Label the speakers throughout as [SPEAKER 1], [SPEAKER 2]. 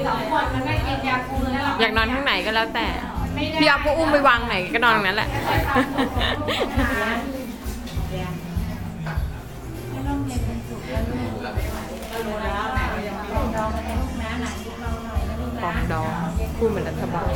[SPEAKER 1] ปีสองคนมันก็กินยาคุมแล้ว
[SPEAKER 2] อยากนอนข้างไหนก็แล้วแต่
[SPEAKER 1] ไม่ได้
[SPEAKER 2] พี่เอาก็อุ้มไปวางไหนก็นอนตรงนั้นแหละ
[SPEAKER 1] ไม่ต้องเรียนเป็นสุขแล้วลูกก็รู้แล้วแต่เรายังไม่ดองกันนะลูกนะหนังลูกเราหน่อยนะลูก
[SPEAKER 2] ปอ
[SPEAKER 1] นะ
[SPEAKER 2] งดองพูดเหมือนรัฐบาล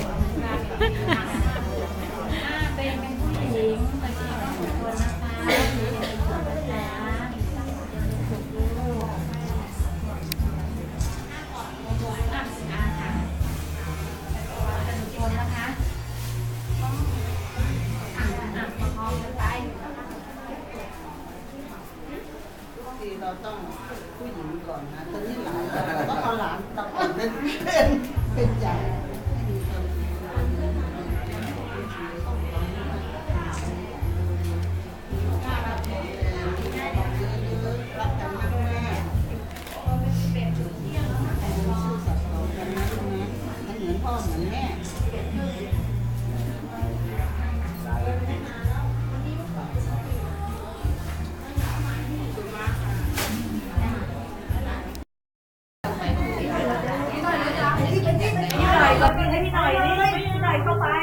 [SPEAKER 1] เรา
[SPEAKER 3] ต้องผู้หญิงก่อนนะตอนนี้หลานเราก็เอาหลานเราก่อนเป็นเป็นเป็นใหญ่ให้มีความรักกันนแม่ ซื่อสัตย์ต่อกันนะลูกนะมันเหน่อยเหมือนแม่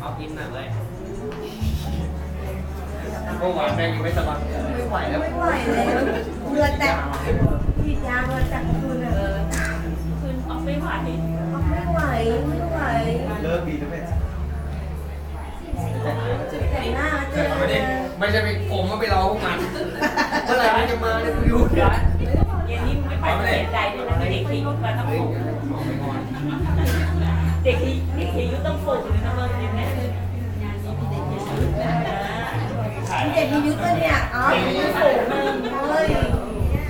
[SPEAKER 4] เอากินหน่อยเลยเมื่อวานแม่ยังไม่สบายไม่ไหวแล้ว
[SPEAKER 5] ไม่ไหวแล้วเรือแตกพี่ยาเรือแตกคืนอะคืนออกไม่ไหวไม่ไหวไม่ไหว
[SPEAKER 4] เลิกบีแล้วแม่ ไม่ได้ไม่ใช่ไปผมก็ไปรอพวกมันเมื่อไหร่มันจะมาเนี่ยกูอยู่เนี่ย
[SPEAKER 6] เย็นนี้ไม่ไปเสียใจด้วยนะเด็กที่ยุมาต้อง
[SPEAKER 4] เฮ้ย
[SPEAKER 6] ปลูก
[SPEAKER 4] ออกไปก่อน
[SPEAKER 6] เด็กที่เด็กที่ยุต้องปลูกเลยนะเมื่อกี้แม่
[SPEAKER 5] พี่เด็กมียุทธ์ปะเนี่ยอ๋อมียุทธ์สูงเลยเฮ้ย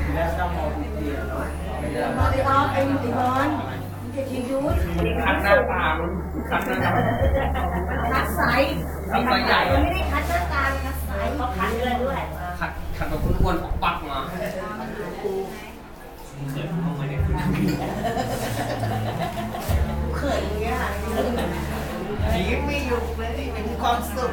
[SPEAKER 4] ทีแรกเจ้ามอทุกทีอะเนาะไม่ได้
[SPEAKER 5] มาไปออฟไอ้ไอ้บอลพี่เด็กมียุทธ์
[SPEAKER 4] คัดหน้าตาคัดหน้าตา
[SPEAKER 5] คัดไซส์
[SPEAKER 4] คัดใหญ่มัน
[SPEAKER 5] ไม่ได้คัดหน้าตาคัดไซส์
[SPEAKER 6] ขาคัดเลยด้วย
[SPEAKER 4] คัดคัดแบบคุณควรปักมาเขินเข้ามาเนี่ย
[SPEAKER 5] เขินเนี่ย
[SPEAKER 7] ยิ้มไม่หยุดเลยเป็นความสุข